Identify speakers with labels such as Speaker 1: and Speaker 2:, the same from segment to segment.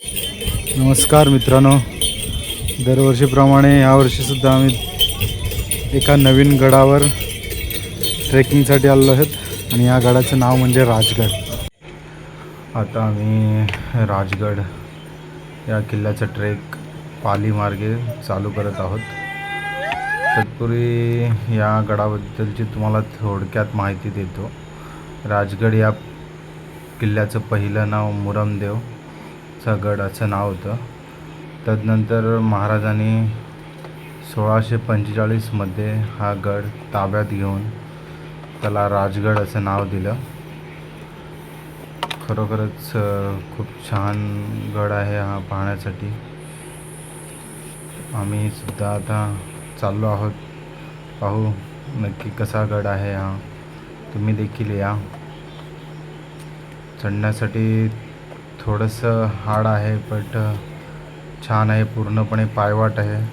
Speaker 1: नमस्कार मित्रांनो. दरवर्षीप्रमाणे यावर्षीसुद्धा आम्ही एका नवीन गडावर ट्रेकिंगसाठी आलो आहेत आणि या गडाचं नाव म्हणजे राजगड. आता आम्ही राजगड या किल्ल्याचा ट्रेक पाली मार्गे चालू करत आहोत. तत्पूर्वी या गडाबद्दलची तुम्हाला थोडक्यात माहिती देतो. राजगड या किल्ल्याचं पहिलं नाव मुरमदेव. गड असं नाव होतं. तदनंतर महाराजांनी सोळाशे पंचेचाळीसमध्ये हा गड ताब्यात घेऊन त्याला राजगड असं नाव दिलं. खरोखरच खूप छान गड आहे हा पाहण्यासाठी. आम्ही सुद्धा आता चाललो आहोत. पाहू नक्की कसा गड आहे हा. तुम्ही देखील या. चढण्यासाठी थोडंसं हाड आहे बट छान आहे पूर्णपणे पायवाट आहे.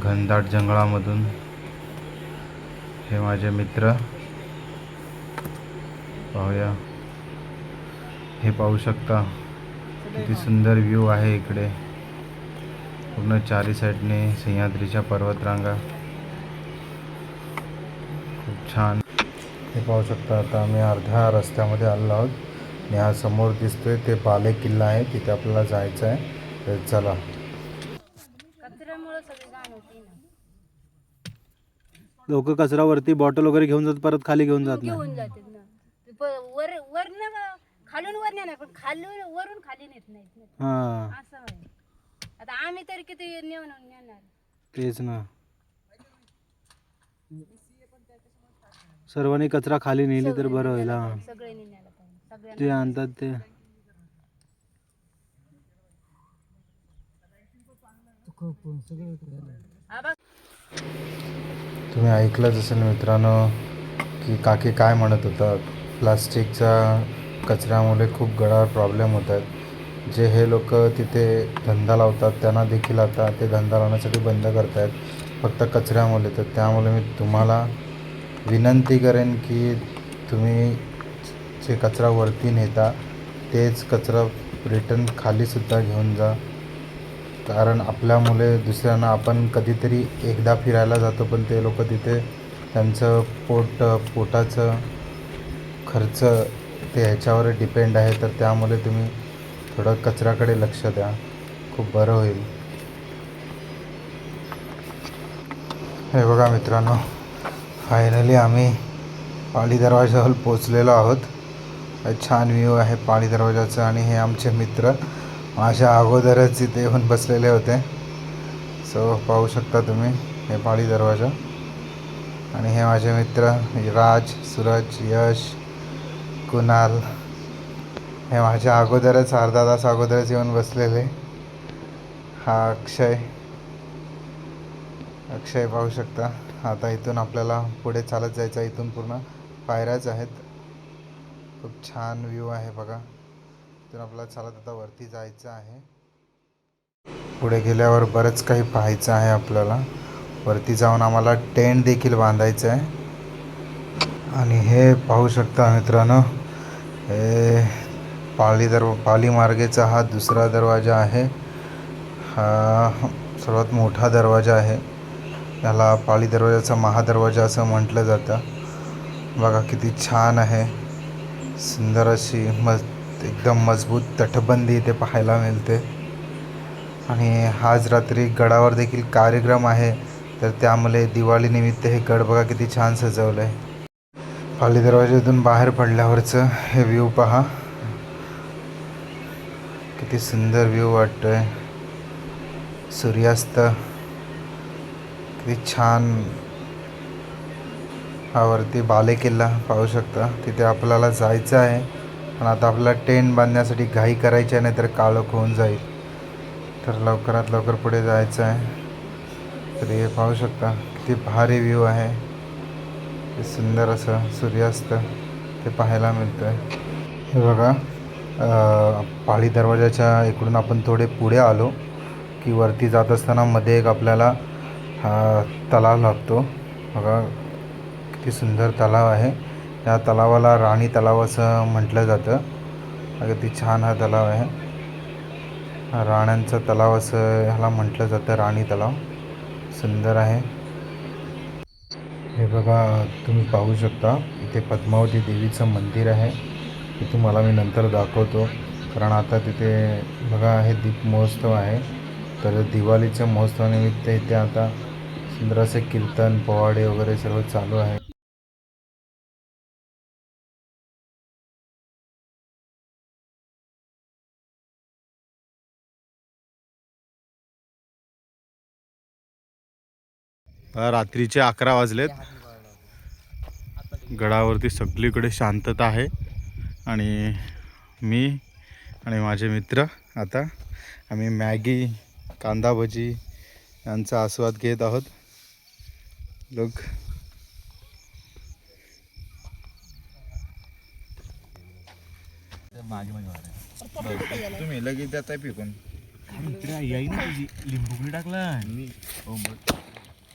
Speaker 1: घनदाट जंगलामधून. हे माझे मित्र. पाहूया. हे पाहू शकता. किती सुंदर व्ह्यू आहे इकडे. पूर्ण चारी साईडने सह्याद्रीच्या पर्वतरांगा. खूप छान. हे पाहू शकता आता आम्ही अर्ध्या रस्त्यामध्ये आलो आहोत. आणि हा समोर दिसतोय ते बाले किल्ला आहे तिथे आपल्याला जायचं आहे तर चला.
Speaker 2: सगळी
Speaker 1: लोक कचरावरती बॉटल वगैरे घेऊन जात परत खाली घेऊन जात नाही.
Speaker 2: घेऊन जातात ना. प- वर वर ना खालून वर नाही पण खालून वरून खाली नेत नाहीत ना.
Speaker 1: हां.
Speaker 2: असं आहे आता आम्ही तरी किती नेऊन नेणार?
Speaker 1: तेच ना. सर्वांनी कचरा खाली नेली तर बरं होईल हां.
Speaker 2: सगळ्यांना
Speaker 1: ते आणतात ते. तुम्ही ऐकलंच असेल मित्रांनो की काकी काय म्हणत होता प्लास्टिकचा कचऱ्यामुळे खूप गडावर प्रॉब्लेम होत आहेत. जे हे लोक तिथे धंदा लावतात त्यांना देखील आता ते धंदा लावण्यासाठी बंद करत आहेत फक्त कचऱ्यामुळे. तर त्यामुळे मी तुम्हाला विनंती करेन की तुम्ही जे कचरा वरती नेता तेच कचरा रिटर्न खालीसुद्धा घेऊन जा. कारण आपल्यामुळे दुसऱ्यांना आपण कधीतरी एकदा फिरायला जातो पण ते लोक तिथे त्यांचं पोट पोटाचं खर्च ते ह्याच्यावर डिपेंड आहे. तर त्यामुळे तुम्ही थोडं कचऱ्याकडे लक्ष द्या. खूप बरं होईल. हे बघा मित्रांनो फायनली आम्ही पाली दरवाजावर पोचलेलो आहोत. छान व्ह्यू आहे पाळी दरवाजाचं आणि हे आमचे मित्र. माझ्या अगोदरच इथे येऊन बसलेले होते. सो पाहू शकता तुम्ही हे पाळी दरवाजा. आणि हे माझे मित्र राज सूरज यश कुणाल. हे माझ्या अगोदरच अर्धा तास अगोदरच येऊन बसलेले. हा अक्षय. अक्षय पाहू शकता. आता इथून आपल्याला पुढे चालत जायचं इथून पूर्ण पायऱ्याच आहेत. खूप छान व्ह्यू आहे बघा. तर आपल्याला चालत आता वरती जायचं आहे. पुढे गेल्यावर बरंच काही पाहायचं आहे आपल्याला. वरती जाऊन आम्हाला टेंट देखील बांधायचं आहे. आणि हे पाहू शकता मित्रांनो हे पाली दर पाली मार्गेचा हा दुसरा दरवाजा आहे. हा सर्वात मोठा दरवाजा आहे. याला पाली दरवाजाचा महादरवाजा असं म्हटलं जातं. बघा किती छान आहे. सुंदर अशी मज एकदम मजबूत तटबंदी इथे पाहायला मिळते. आणि आज रात्री गडावर देखील कार्यक्रम आहे तर त्यामुळे दिवाळीनिमित्त हे गड बघा किती छान सजवलं आहे पाली दरवाज्यातून बाहेर पडल्यावरचं हे व्ह्यू पहा. किती सुंदर व्ह्यू वाटतोय. सूर्यास्त किती छान हा वरती बाले किल्ला पाहू शकता. तिथे आपल्याला जायचं आहे. पण आता आपल्याला टेंट बांधण्यासाठी घाई करायची आहे नाहीतर काळोख होऊन जाईल. तर लवकरात लवकर पुढे जायचं आहे. तर हे पाहू शकता किती भारी व्ह्यू आहे. ते सुंदर असं सूर्यास्त ते पाहायला मिळतं आहे हे बघा पाळी दरवाजाच्या इकडून आपण थोडे पुढे आलो की वरती जात असताना मध्ये एक आपल्याला हा तलाव लागतो. बघा किती सुंदर तलाव आहे. या तलावाला राणी तलाव असं म्हटलं जातं. अगदी छान हा तलाव आहे. राण्यांचा तलाव असं ह्याला म्हटलं जातं राणी तलाव. सुंदर आहे. हे बघा तुम्ही पाहू शकता इथे पद्मावती देवीचं मंदिर आहे. ते तुम्हाला मी नंतर दाखवतो. कारण आता तिथे बघा हे दीप महोत्सव आहे. तर दिवाळीच्या महोत्सवानिमित्त इथे आता सुंदर असे कीर्तन पोवाडे वगैरे सर्व चालू आहे. रात्रीचे अकरा वाजलेत. गडावरती सगळीकडे शांतता आहे. आणि मी आणि माझे मित्र आता आम्ही मॅगी कांदा भजी यांचा आस्वाद घेत आहोत. लोक तुम्ही लगेच देताय पिकून
Speaker 3: लिंबू टाकला
Speaker 1: बघा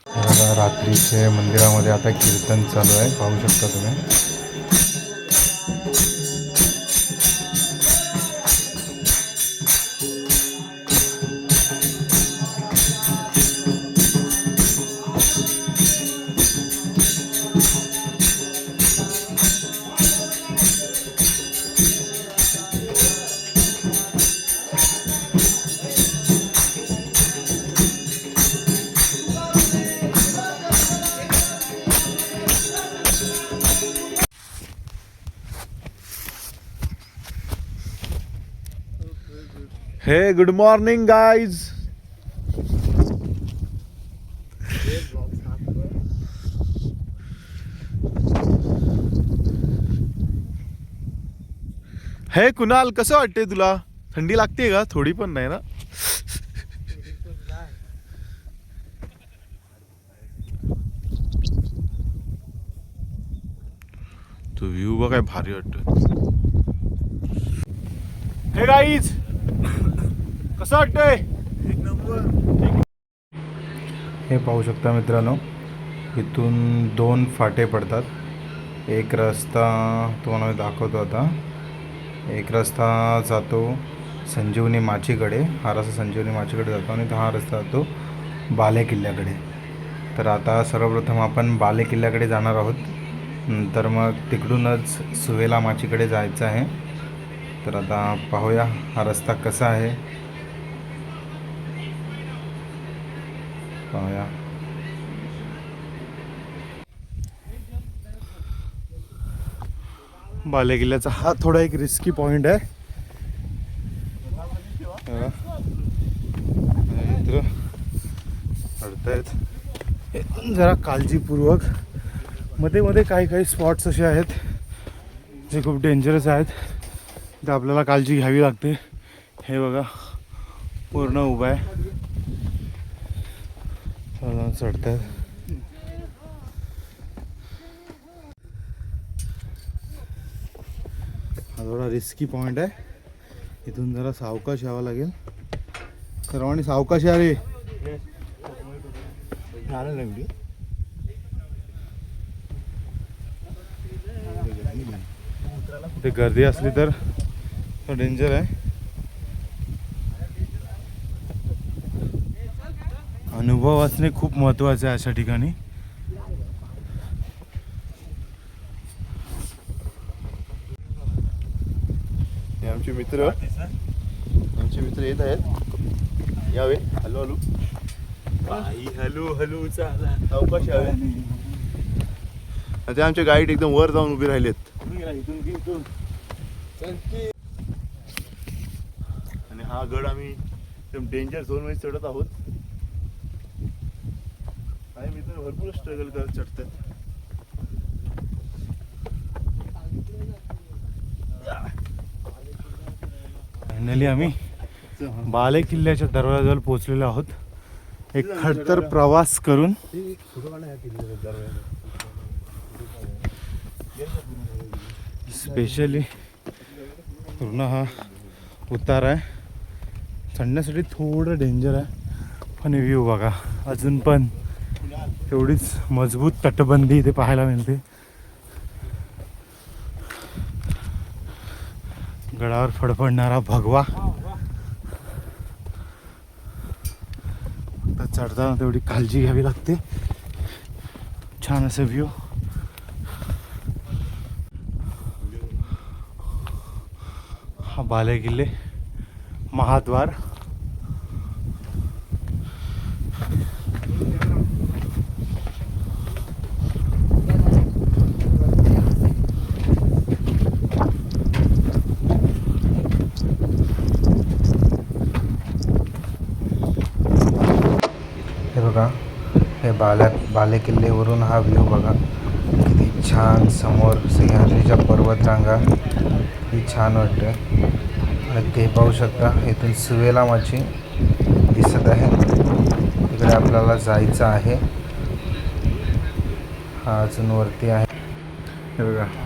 Speaker 1: रात्रीचे मंदिरामध्ये आता कीर्तन चालू आहे. पाहू शकता तुम्ही.
Speaker 3: गुड मॉर्निंग गाईज हे कुणाल कसं वाटते तुला? थंडी लागते का? थोडी पण नाही ना? तो व्ह्यू बघाय भारी वाटतो हे गाईज कसं वाटतंय?
Speaker 1: हे पाहू शकता मित्रांनो इथून दोन फाटे पडतात. एक रस्ता तुम्हाला मी दाखवतो आता. एक रस्ता जातो संजीवनी माचीकडे हा रस्ता संजीवनी माचीकडे जातो आणि हा रस्ता जातो बाले किल्ल्याकडे. तर आता सर्वप्रथम आपण बाले किल्ल्याकडे जाणार आहोत. नंतर मग तिकडूनच सुवेला माचीकडे जायचं आहे. तर आता पाहूया हा रस्ता कसा आहे. पाहूया
Speaker 3: बाले किल्ल्याचा हा थोडा एक रिस्की पॉइंट आहे. मित्र अडतायत. एकदम जरा काळजीपूर्वक. मध्ये मध्ये काही काही स्पॉट्स असे आहेत जे खूप डेंजरस आहेत. ते आपल्याला काळजी घ्यावी लागते. हे बघा पूर्ण उभं आहे. चढत चढतात. हा थोडा रिस्की पॉइंट आहे. इथून जरा सावकाश यावं लागेल. सर्वांनी सावकाश या रे ते गर्दी असली तर डेंजर आहे. अनुभव असणे खूप महत्त्वाचे आहे अशा ठिकाणी.
Speaker 4: हे आमचे मित्र. आमचे मित्र येत आहेत. यावे. Hello hello.
Speaker 3: हॅलो हॅलो चाला.
Speaker 4: अवकाश यावे ते आमचे गाईड एकदम वर जाऊन उभे राहिलेत. आणि हा गड आम्ही एकदम डेंजर झोनमध्ये चढत आहोत काही मित्र भरपूर स्ट्रगल करत चढतात.
Speaker 3: फायनली आम्ही बाले किल्ल्याच्या दरवाजावर पोहोचलेलो आहोत. एक खडतर प्रवास करून. स्पेशली पूर्ण हा उतार आहे. चढण्यासाठी थोडं डेंजर आहे. पण व्ह्यू बघा. अजून पण तेवढीच मजबूत तटबंदी इथे पाहायला मिळते. गडावर फडफडणारा भगवा. चढताना तेवढी काळजी घ्यावी लागते. छान असं व्ह्यू हा बाले किल्ले महाद्वार.
Speaker 1: बाल्या बालेकिल्लेवरून हा व्ह्यू बघा. किती छान समोर सह्याद्रीच्या पर्वतरांगा ही छान वाटतं आणि ते पाहू शकता इथून सुवेला माची दिसत आहे. तिकडे आपल्याला जायचं आहे. हा अजून वरती आहे.
Speaker 3: हे बघा.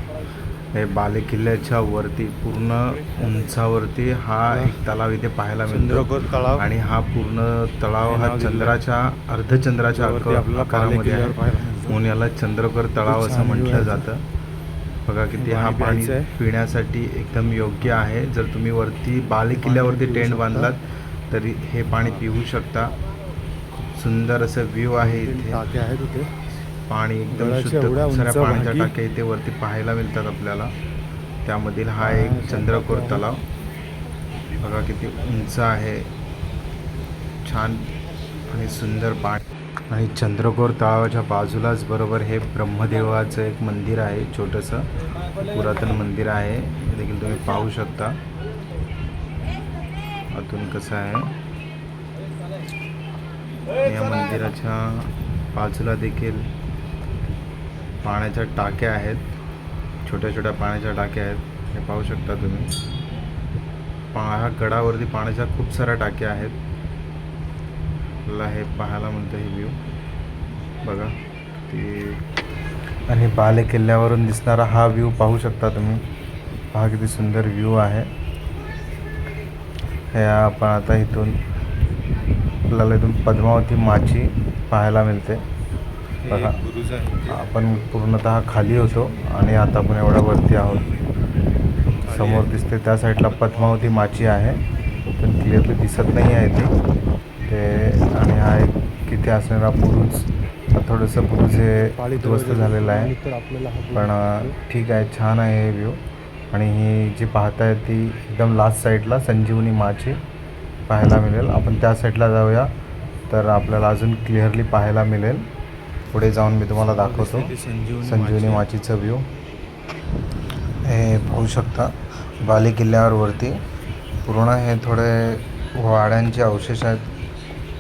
Speaker 3: हे बाले किल्ल्याच्या वरती पूर्ण उंचावरती हा एक तलाव इथे पाहायला मिळतो.
Speaker 4: तलाव.
Speaker 3: आणि हा पूर्ण तलाव
Speaker 4: हे
Speaker 3: चंद्राच्या अर्धचंद्राच्या आकारामध्ये. म्हणून याला चंद्रकोर तलाव असं म्हटलं जातं. बघा किती हा
Speaker 4: पाणी.
Speaker 3: पिण्यासाठी एकदम योग्य आहे. जर तुम्ही वरती बाले किल्ल्यावरती
Speaker 4: पिऊ
Speaker 3: टेंट. बांधलात तरी हे पाणी पिऊ शकता. खूप सुंदर असं व्ह्यू आहे इथे. पाणी एकदम शुद्ध खूप साऱ्या पाण्याच्या टाक्या इथे वरती पाहायला मिळतात आपल्याला. त्यामधील हा एक चंद्रकोर तलाव. बघा किती उंच आहे. छान आणि सुंदर पाणी. आणि चंद्रकोर तलावाच्या बाजूलाच बरोबर हे ब्रह्मदेवाचं एक मंदिर आहे छोटंसं पुरातन मंदिर आहे. हे देखील तुम्ही पाहू शकता. आतून कसं आहे. या मंदिराच्या बाजूला देखील पाण्याच्या टाक्या आहेत. छोट्या छोट्या पाण्याच्या टाक्या आहेत. हे पाहू शकता तुम्ही. पा ह्या गडावरती पाण्याच्या खूप साऱ्या टाक्या आहेत. आपल्याला हे पाहायला म्हणतं हे व्ह्यू बघा ती
Speaker 1: आणि बाले किल्ल्यावरून दिसणारा हा व्ह्यू पाहू शकता तुम्ही. पहा किती सुंदर व्ह्यू आहे. हे आपण आता इथून आपल्याला इथून पद्मावती माची पाहायला मिळते. बघा. आपण पूर्णतः खाली होतो आणि आता आपण एवढ्या वरती आहोत. समोर दिसते त्या साईडला पद्मावती माची आहे. पण क्लिअरली दिसत नाही आहे ती. ते आणि हा एक किती असणारा बुरुज थोडंसं बुरुज हे उद्ध्वस्त झालेलं आहे.
Speaker 4: हा
Speaker 1: पण ठीक आहे छान आहे हे व्ह्यू आणि ही जी पाहताय ती एकदम लास्ट साईडला संजीवनी माची पाहायला मिळेल. आपण त्या साईडला जाऊया. तर आपल्याला अजून क्लिअरली पाहायला मिळेल. पुढे जाऊन मी तुम्हाला दाखवतो.
Speaker 3: संजीवनी
Speaker 1: संजीवनी
Speaker 3: माची.
Speaker 1: माचीचं व्ह्यू हे पाहू शकता बाले किल्ल्यावर वरती पूर्ण हे थोडे वाड्यांचे अवशेष आहेत.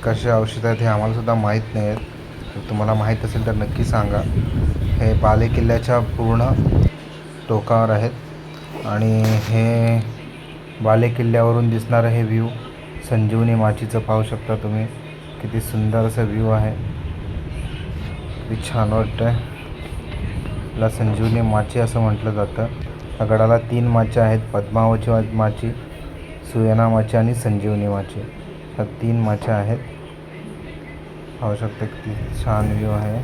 Speaker 1: कसे अवशेष आहेत हे आम्हाला सुद्धा माहीत नाही आहेत तुम्हाला माहीत असेल तर नक्की सांगा. हे बाले किल्ल्याच्या पूर्ण टोकावर आहेत. आणि हे बाले किल्ल्यावरून दिसणारं हे व्ह्यू संजीवनी माचीचं पाहू शकता तुम्ही. किती सुंदर असं व्ह्यू आहे. अगदी छान वाटतं आहे ला संजीवनी माची असं म्हटलं जातं. या गडाला तीन माच्या आहेत पद्मावती माची सुयना माची आणि संजीवनी माची. ह्या तीन माच्या आहेत. पाहू शकता किती छान व्ह्यू आहे.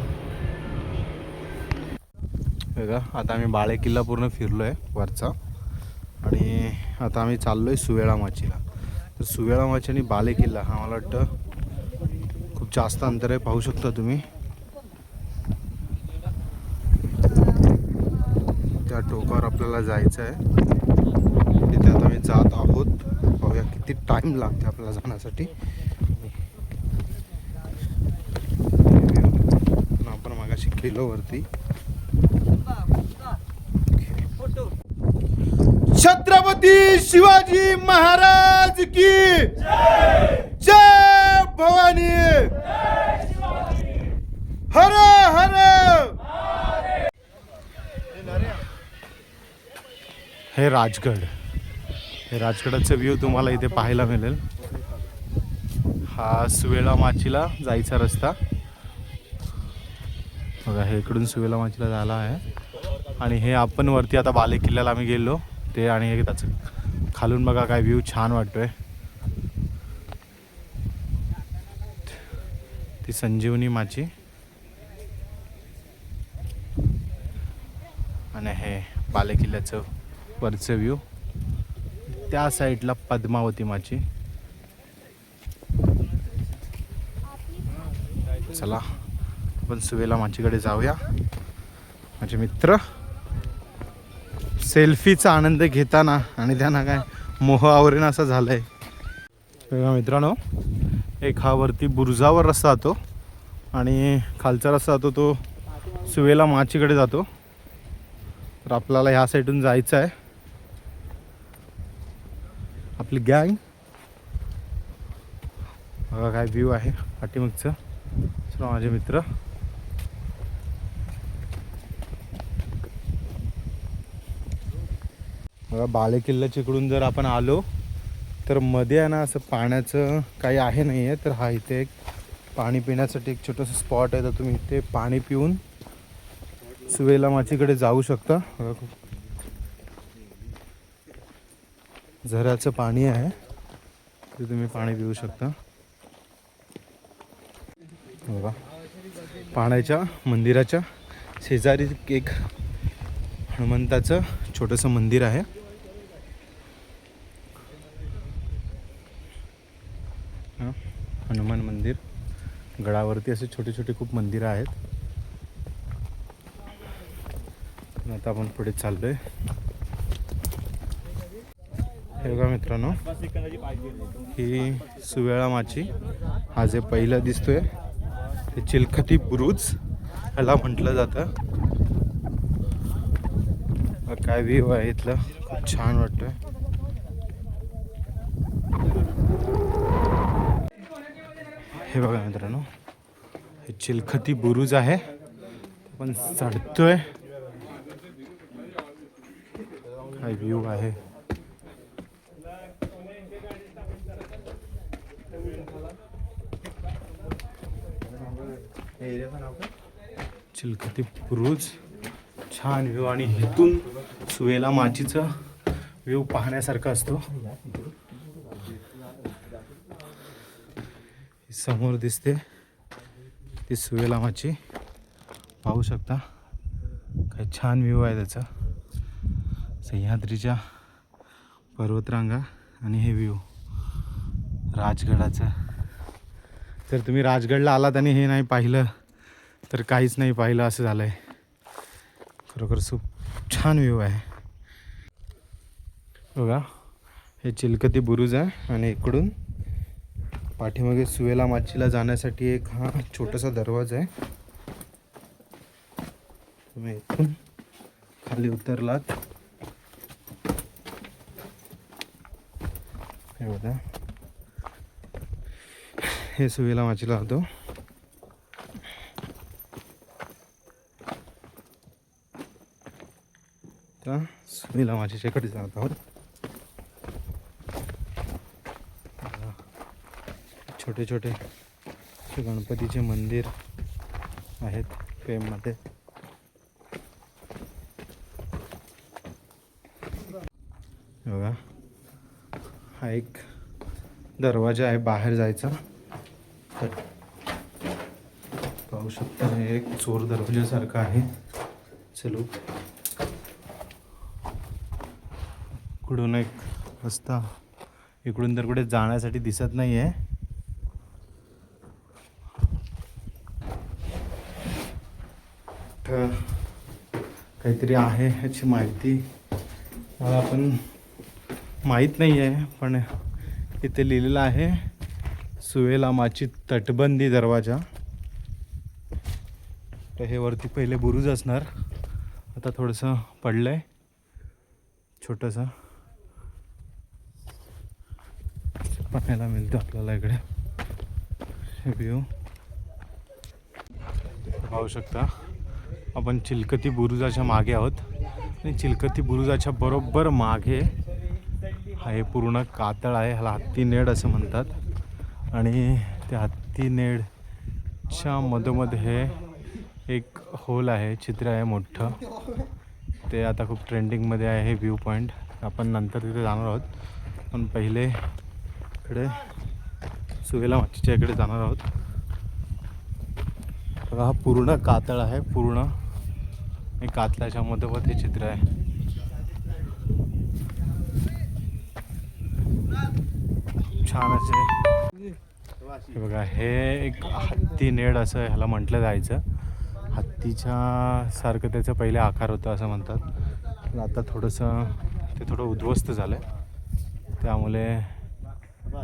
Speaker 3: बघा आता आम्ही बाळे किल्ला पूर्ण फिरलो आहे वरचा. आणि आता आम्ही चाललो आहे सुवेळा माचीला. तर सुवेळा माची आणि बाले किल्ला हा मला वाटतं खूप जास्त अंतर आहे. पाहू शकता तुम्ही त्या टोकावर आपल्याला जायचं आहे. तिथे आता मी जात आहोत. पाहूया किती टाईम लागते आपल्याला जाण्यासाठी. आपण मागाशी केलो वरती.
Speaker 4: छत्रपती शिवाजी महाराज की जय भवानी. हर
Speaker 3: हे राजगड. हे राजगडाचं व्ह्यू तुम्हाला इथे पाहायला मिळेल. हा सुवेला माचीला जायचा रस्ता. बघा हे इकडून सुवेला माचीला झाला आहे. आणि हे आपण वरती आता बाले किल्ल्याला आम्ही गेलो. ते आणि हे त्याचं खालून बघा काय व्ह्यू छान वाटतोय. ती संजीवनी माची. आणि हे बाले किल्ल्याचं वरचं व्ह्यू त्या साईडला पद्मावती माची. चला आपण सुवेला माचीकडे जाऊया. माझे मित्र सेल्फीचा आनंद घेताना आणि त्यांना काय मोह आवरेन असं झालंय. बघा मित्रांनो एक हा वरती बुरुजावर रस्ता जातो आणि खालचा रस्ता जातो तो सुवेला माचीकडे जातो. तर आपल्याला ह्या साईडून जायचं आहे आपली गँग बघा काय व्ह्यू आहे पाठीमागचं. चला माझे मित्र. बघा बाले किल्ल्याच्या इकडून जर आपण आलो तर मध्ये आहे ना असं पाण्याचं काही आहे नाही आहे तर हा इथे एक पाणी पिण्यासाठी एक छोटंसं स्पॉट आहे तर तुम्ही इथे पाणी पिऊन सुवेला माचीकडे जाऊ शकता बघा खूप झऱ्याचं पाणी आहे. ते तुम्ही पाणी पिऊ शकता. बघा. पाण्याच्या मंदिराच्या शेजारी एक हनुमंताचं छोटंसं मंदिर आहे. हनुमान मंदिर. गडावरती असे छोटे छोटे खूप मंदिरं आहेत. आता आपण पुढे चाललोय. हे बघा मित्रांनो ही सुवेळा माची हा जे पहिलं दिसतोय ते चिलखती बुरुज ह्याला म्हटलं जातं. काय व्ह्यू आहे इथलं. खूप छान वाटतंय. हे बघा मित्रांनो हे चिलखती बुरुज आहे. पण चढतोय. काय व्ह्यू आहे? चिलखती क्रूज छान व्ह्यू आणि इथून सुवेला माचीचा व्ह्यू पाहण्यासारखा असतो. समोर दिसते. ती सुवेला माची. पाहू शकता. काय छान व्ह्यू आहे त्याचा. सह्याद्रीच्या पर्वतरांगा आणि हे व्ह्यू राजगडाचं. जर तुम्ही राजगडला आलात आणि हे नाही पाहिलं. तर काहीच नाही पाहिलं असं झालं आहे खरोखर खूप छान व्ह्यू आहे. बघा हे चिलकती बुरुज आहे आणि इकडून पाठीमागे सुवेला माचीला जाण्यासाठी एक हा छोटासा दरवाजा आहे. तुम्ही इथून खाली उतरलात. हे बघा. हे सुवेला माचीला होतो. आता सुनीला माझ्याकडे जात आहोत. छोटे छोटे असे गणपतीचे मंदिर आहेत फेममध्ये बघा हा एक दरवाजा आहे बाहेर जायचा. तर पाहू शकता हे एक चोर दरवाजासारखा आहे. चलो. इकडून एक रस्ता इकडून तर कुठे जाण्यासाठी दिसत नाही आहे तर काहीतरी आहे ह्याची माहिती. मला पण माहीत नाही आहे पण इथे लिहिलेलं आहे सुवेलामाची तटबंदी दरवाजा. तर हे वरती पहिले बुरुज असणार. आता थोडंसं पडलं आहे छोटंसं. पाहायला मिळतं आपल्याला इकडे. हे व्ह्यू पाहू शकता आपण चिलकती बुरुजाच्या मागे आहोत. आणि चिलकती बुरुजाच्या बरोबर मागे हा हे पूर्ण कातळ आहे ह्याला हत्ती नेड असं म्हणतात. आणि त्या हत्ती नेडच्या मधोमध हे एक होल आहे चित्र आहे मोठं. ते आता खूप ट्रेंडिंगमध्ये आहे हे व्ह्यू पॉईंट आपण नंतर तिथे जाणार आहोत. पण पहिले इकडे सुवेला माचीच्या इकडे जाणार आहोत. बघा हा पूर्ण कातळ आहे पूर्ण. आणि कातळाच्या मधोमध हे चित्र आहे. छान असे. हे बघा हे एक हत्ती नेड असं ह्याला म्हटलं जायचं. हत्तीच्या सारखं त्याचं पहिले आकार होतं असं म्हणतात. पण आता थोडंसं ते थोडं उद्ध्वस्त झालं आहे त्यामुळे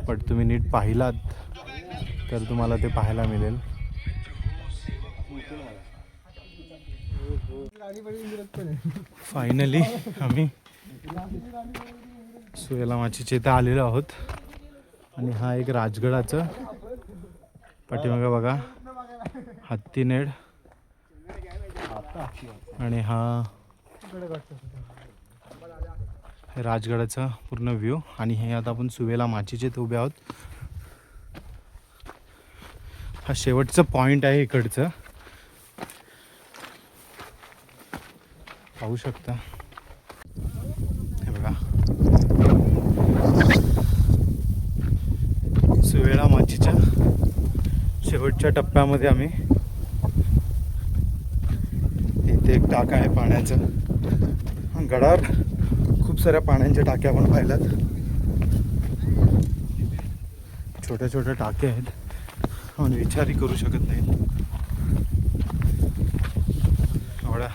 Speaker 3: पण तुम्ही नीट पाहिलात तर तुम्हाला ते पाहायला मिळेल. फायनली आम्ही सुयला माचीच्या इथं आलेलो आहोत. आणि हा एक राजगडाचं पाठीमागा बघा. हत्तीनेड. आणि हा राजगडाचा पूर्ण व्ह्यू आणि हे आता आपण सुवेला माचीचे इथं उभे आहोत. हा शेवटचं पॉईंट आहे इकडचं. पाहू शकता. हे बघा. सुवेळा माचीच्या शेवटच्या टप्प्यामध्ये आम्ही इथे एक टाका आहे पाण्याचं. गडावर खूप साऱ्या पाण्याच्या टाक्या आपण पाहिल्यात. छोट्या छोट्या टाक्या आहेत. आपण विचारही करू शकत नाही. एवढ्या.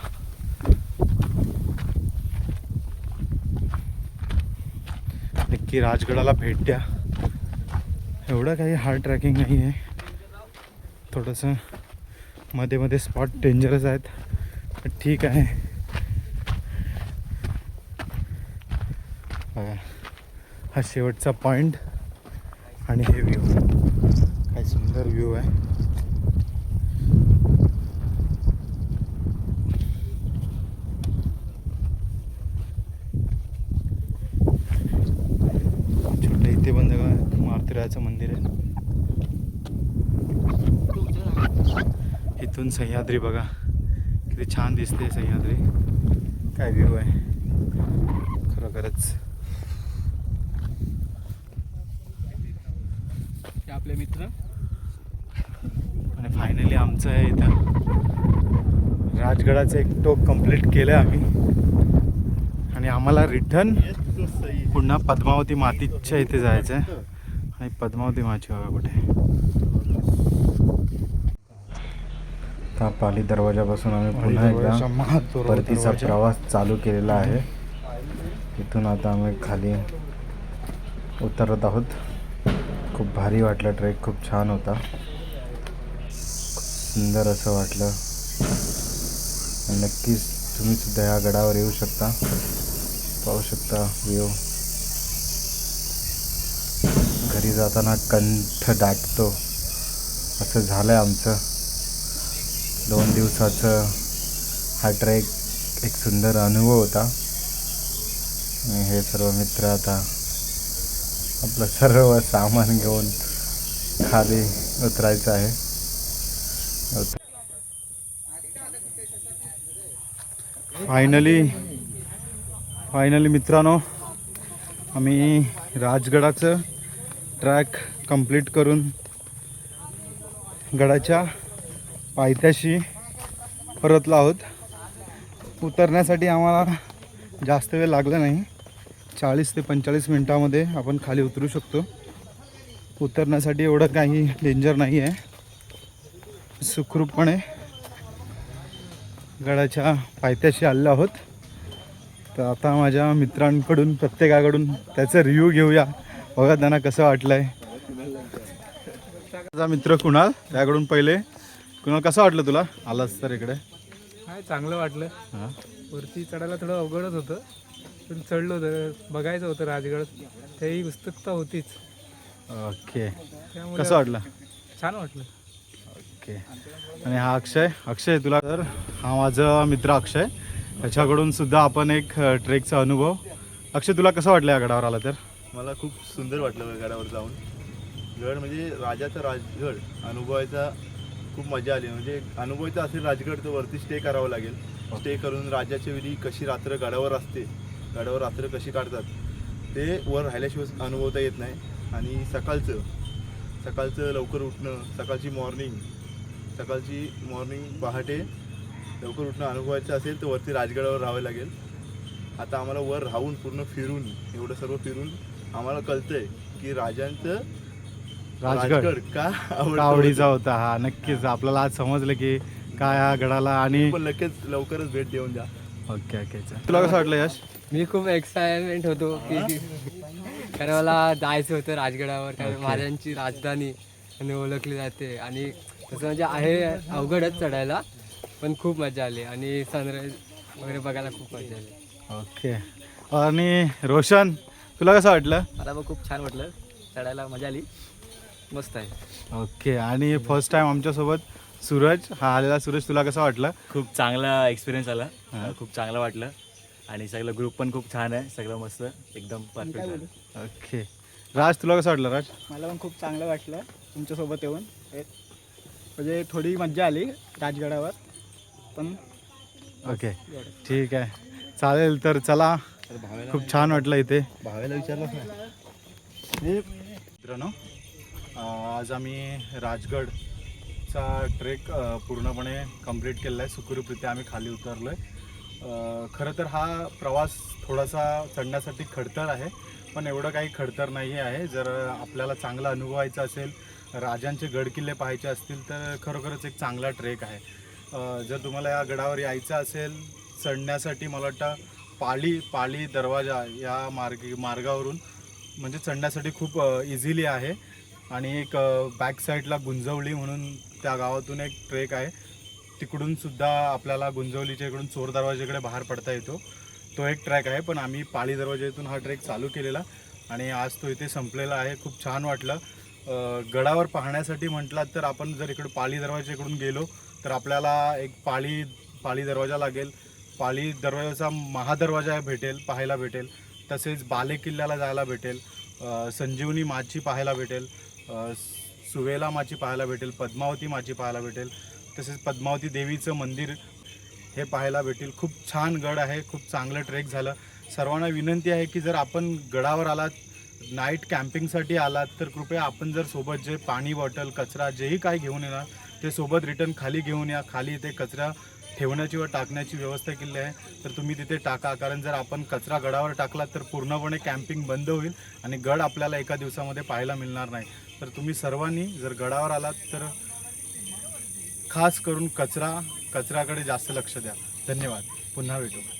Speaker 3: नक्की राजगडाला भेट द्या. एवढं काही हार्ड ट्रॅकिंग नाही आहे. थोडंसं मध्ये मध्ये स्पॉट डेंजरस आहेत. ठीक आहे. बघा हा शेवटचा पॉईंट आणि हे व्ह्यू काय सुंदर व्ह्यू आहे. छोटं इथे बंद मारुतीरायाचं मंदिर आहे. इथून सह्याद्री बघा. किती छान दिसते सह्याद्री. काय व्ह्यू आहे. खरोखरच.
Speaker 5: मित्र.
Speaker 3: आणि फायनली आमचं आहे इथं. राजगडाचं एक टोक कंप्लीट केलं आम्ही. आणि आम्हाला रिटर्न पुन्हा पद्मावती मातीच्या इथे जायचं आहे आणि पद्मावती माची बघा कुठे. पाली दरवाजापासून आम्ही पुन्हा एकदा परतीचा प्रवास चालू केलेला आहे. इथून आता आम्ही खाली उतरत आहोत. खूप भारी वाटलं ट्रेक खूप छान होता. सुंदर असं वाटलं. आणि नक्कीच तुम्ही सुद्धा या गडावर येऊ शकता. पाहू शकता व्ह्यू. घरी जाताना कंठ दाटतो. असं झालं आहे आमचं. दोन दिवसाचं हा ट्रेक एक सुंदर अनुभव होता. आणि हे सर्व मित्र आता आपलं सर्व सामान घेऊन खाली उतरायचं आहे. फायनली फायनली मित्रांनो आम्ही राजगडाचं ट्रॅक कंप्लीट करून गडाच्या पायथ्याशी परतलो आहोत. उतरण्यासाठी आम्हाला जास्त वेळ लागला नाही. चाळीस ते पंचेचाळीस मिनटामध्ये आपण खाली उतरू शकतो. उतरण्यासाठी एवढं काही डेंजर नाही आहे. सुखरूपपणे गडाच्या पायथ्याशी आलेलो आहोत. तर आता माझ्या मित्रांकडून प्रत्येकाकडून त्याचं रिव्ह्यू घेऊया. बघा त्यांना कसं वाटलं आहे माझा मित्र कुणाल? त्याकडून पहिले. कुणाल कसं वाटलं तुला? आलास तर इकडे.
Speaker 5: काय चांगलं वाटलं.
Speaker 3: हां.
Speaker 5: वरती चढायला थोडं अवघडच होतं. पण चढलो होतं बघायचं होतं राजगड. त्याही उत्सुकता होतीच.
Speaker 3: ओके.
Speaker 5: त्यामुळे
Speaker 3: कसं वाटलं?
Speaker 5: छान वाटलं.
Speaker 3: ओके. आणि हा अक्षय अक्षय तुला तर हा माझा मित्र अक्षय. त्याच्याकडून सुद्धा आपण एक ट्रेकचा अनुभव. अक्षय तुला कसं वाटलं या गडावर आला तर?
Speaker 4: मला खूप सुंदर वाटलं गडावर जाऊन. गड म्हणजे राजाचा राजगड. अनुभवायचा खूप मजा आली. म्हणजे अनुभवायचा असेल राजगड तर वरती स्टे करावं लागेल. स्टे करून राजाच्या वेळी कशी रात्र गडावर असते गडावर रात्र कशी काढतात ते वर राहिल्याशिवाय अनुभवता येत नाही. आणि सकाळचं सकाळचं लवकर उठणं सकाळची मॉर्निंग सकाळची मॉर्निंग पहाटे लवकर उठणं अनुभवायचं असेल तर वरती राजगडावर राहावं लागेल. आता आम्हाला वर राहून पूर्ण फिरून एवढं सर्व फिरून आम्हाला कळतंय की राजांचं
Speaker 3: राजगड.
Speaker 4: का
Speaker 3: आवडीचा होता? हा नक्कीच. आपल्याला आज समजलं की काय हा गडाला आणि
Speaker 4: लगेच लवकरच भेट देऊन द्या.
Speaker 3: ओके ओके तुला कसं वाटलं यश?
Speaker 5: मी खूप एक्साइटमेंट होतो की कारण मला जायचं होतं राजगडावर कारण महाराजांची राजधानी आणि ओळखली जाते. आणि तसं म्हणजे आहे अवघडच चढायला पण खूप मजा आली. आणि सनराईज वगैरे बघायला खूप मजा आली.
Speaker 3: ओके आणि रोशन तुला कसं वाटलं?
Speaker 6: मला पण खूप छान वाटलं. चढायला मजा आली. मस्त आहे.
Speaker 3: ओके आणि फर्स्ट टाइम आमच्यासोबत सूरज हा आलेला सूरज तुला कसं वाटलं?
Speaker 7: खूप चांगला एक्सपिरियन्स आला. खूप चांगलं वाटलं. आणि सगळं ग्रुप पण खूप छान आहे. सगळं मस्त. एकदम परफेक्ट झालं.
Speaker 3: ओके राज तुला कसं वाटलं राज?
Speaker 8: मला पण खूप चांगलं वाटलं तुमच्यासोबत येऊन. हे- म्हणजे थोडी मज्जा आली राजगडावर पण
Speaker 3: ओके ठीक आहे. चालेल तर चला. खूप छान वाटलं इथे.
Speaker 4: भावेला विचारलंच नाही.
Speaker 3: मित्रांनो अं, आज आम्ही आजचा ट्रेक पूर्णपणे कंप्लीट केलेला आहे सुखरूपरित्या आम्ही खाली उतरलो आहे खरं तर हा प्रवास थोडासा चढण्यासाठी खडतर आहे पण एवढं काही खडतर नाही आहे. जर आपल्याला चांगला अनुभवायचा असेल राजांचे गडकिल्ले पाहायचे असतील तर खरोखरच एक चांगला ट्रेक आहे. जर तुम्हाला या गडावर यायचं असेल चढण्यासाठी मला वाटतं पाली पाली दरवाजा या मार्ग मार्गावरून म्हणजे चढण्यासाठी खूप इझिली आहे. आणि एक बॅक साईडला गुंजवली म्हणून त्या गावातून एक ट्रेक आहे. तिकडून सुद्धा आपल्याला गुंजवलीच्या इकडून चोर दरवाजेकडे बाहेर पडता येतो. तो एक ट्रॅक आहे पण आम्ही पाळी दरवाजेतून हा ट्रेक चालू केलेला आणि आज तो इथे संपलेला आहे. खूप छान वाटलं. गडावर पाहण्यासाठी म्हटलात तर आपण जर इकडे पाळी दरवाजाकडून गेलो तर आपल्याला एक पाळी पाळी दरवाजा लागेल. पाळी दरवाजाचा महादरवाजा भेटेल पाहायला भेटेल. तसेच बाले किल्ल्याला जायला भेटेल. संजीवनी माची पाहायला भेटेल. सुवेला माची पाहायला भेटेल पद्मावती माची पाहायला भेटेल तसेच पद्मावती देवीचं मंदिर हे पाहायला भेटेल. खूप छान गड आहे खूप चांगलं ट्रेक झालं. सर्वांना विनंती आहे की जर आपण गडावर आलात नाईट कॅम्पिंगसाठी आलात तर कृपया आपण जर सोबत जे पाणी बॉटल कचरा जेही काय घेऊन येणार ते सोबत रिटर्न खाली घेऊन या. खाली ते कचरा ठेवण्याची व टाकण्याची व्यवस्था केली आहे तर तुम्ही तिथे टाका. कारण जर आपण कचरा गडावर टाकला तर पूर्णपणे कॅम्पिंग बंद होईल आणि गड आपल्याला एका दिवसामध्ये पाहायला मिळणार नाही. तर तुम्ही सर्वांनी जर गडावर आलात तर खास करून कचरा कचऱ्याकडे जास्त लक्ष द्या. धन्यवाद. पुन्हा भेटू.